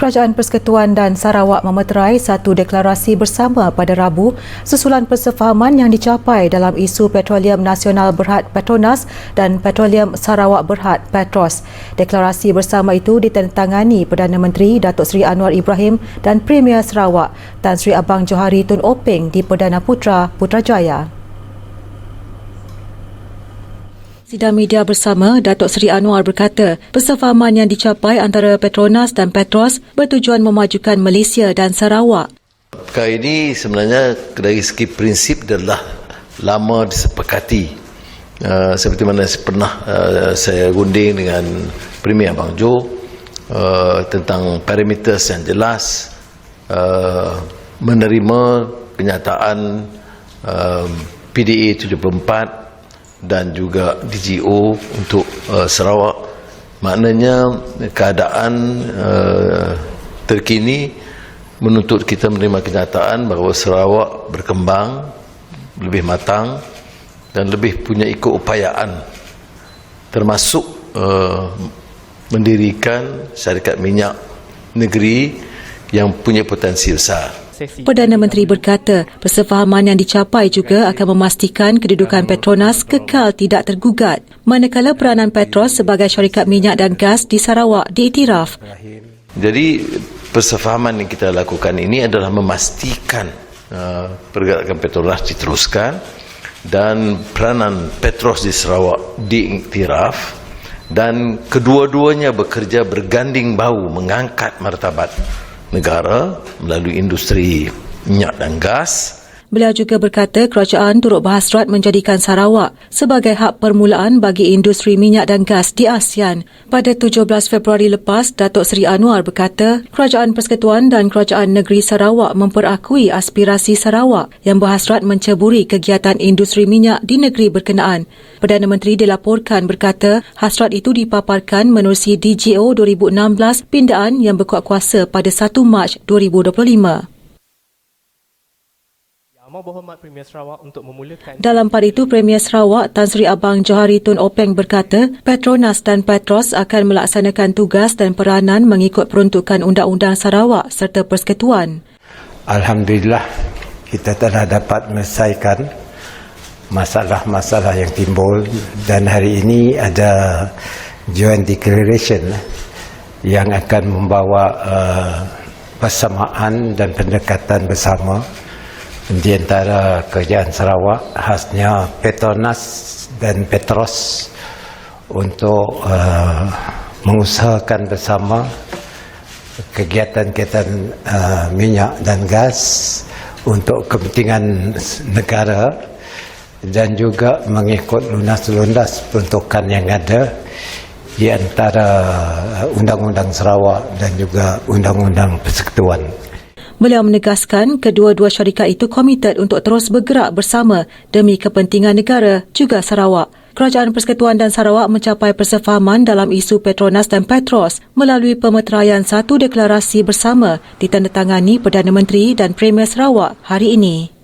Kerajaan Persekutuan dan Sarawak memeterai satu deklarasi bersama pada Rabu susulan persefahaman yang dicapai dalam isu Petroleum Nasional Berhad Petronas dan Petroleum Sarawak Berhad Petros. Deklarasi bersama itu ditandatangani Perdana Menteri Datuk Seri Anwar Ibrahim dan Premier Sarawak Tan Sri Abang Johari Tun Openg di Perdana Putra Putrajaya. Sidang media bersama Datuk Seri Anwar berkata, persefahaman yang dicapai antara Petronas dan Petros bertujuan memajukan Malaysia dan Sarawak. Perkara ini sebenarnya dari segi prinsip adalah lama disepakati. Uh, seperti mana pernah uh, saya runding dengan Premier Abang Jo uh, tentang parameter yang jelas uh, menerima kenyataan uh, PDA 74 dan juga DGO untuk uh, Sarawak maknanya keadaan uh, terkini menuntut kita menerima kenyataan bahawa Sarawak berkembang lebih matang dan lebih punya keupayaan termasuk uh, mendirikan syarikat minyak negeri yang punya potensi besar. Perdana Menteri berkata, persefahaman yang dicapai juga akan memastikan kedudukan Petronas kekal tidak tergugat, manakala peranan Petros sebagai syarikat minyak dan gas di Sarawak diiktiraf. Jadi, persefahaman yang kita lakukan ini adalah memastikan uh, pergerakan Petronas diteruskan dan peranan Petros di Sarawak diiktiraf dan kedua-duanya bekerja berganding bahu mengangkat martabat negara melalui industri minyak dan gas. Beliau juga berkata kerajaan turut berhasrat menjadikan Sarawak sebagai hak permulaan bagi industri minyak dan gas di ASEAN. Pada 17 Februari lepas, Datuk Seri Anwar berkata kerajaan persekutuan dan kerajaan negeri Sarawak memperakui aspirasi Sarawak yang berhasrat menceburi kegiatan industri minyak di negeri berkenaan. Perdana Menteri dilaporkan berkata hasrat itu dipaparkan menerusi DGO 2016 pindaan yang berkuat kuasa pada 1 Mac 2025. Dalam pada itu, Premier Sarawak Tan Sri Abang Johari Tun Openg berkata, Petronas dan Petros akan melaksanakan tugas dan peranan mengikut peruntukan Undang-Undang Sarawak serta Persekutuan. Alhamdulillah, kita telah dapat menyelesaikan masalah-masalah yang timbul dan hari ini ada joint declaration yang akan membawa uh, persamaan dan pendekatan bersama di antara kerajaan Sarawak khasnya Petronas dan Petros untuk uh, mengusahakan bersama kegiatan-kegiatan uh, minyak dan gas untuk kepentingan negara dan juga mengikut lunas-lunas peruntukan yang ada di antara Undang-Undang Sarawak dan juga Undang-Undang Persekutuan. Beliau menegaskan kedua-dua syarikat itu komited untuk terus bergerak bersama demi kepentingan negara juga Sarawak. Kerajaan Persekutuan dan Sarawak mencapai persefahaman dalam isu Petronas dan Petros melalui pemeteraian satu deklarasi bersama ditandatangani Perdana Menteri dan Premier Sarawak hari ini.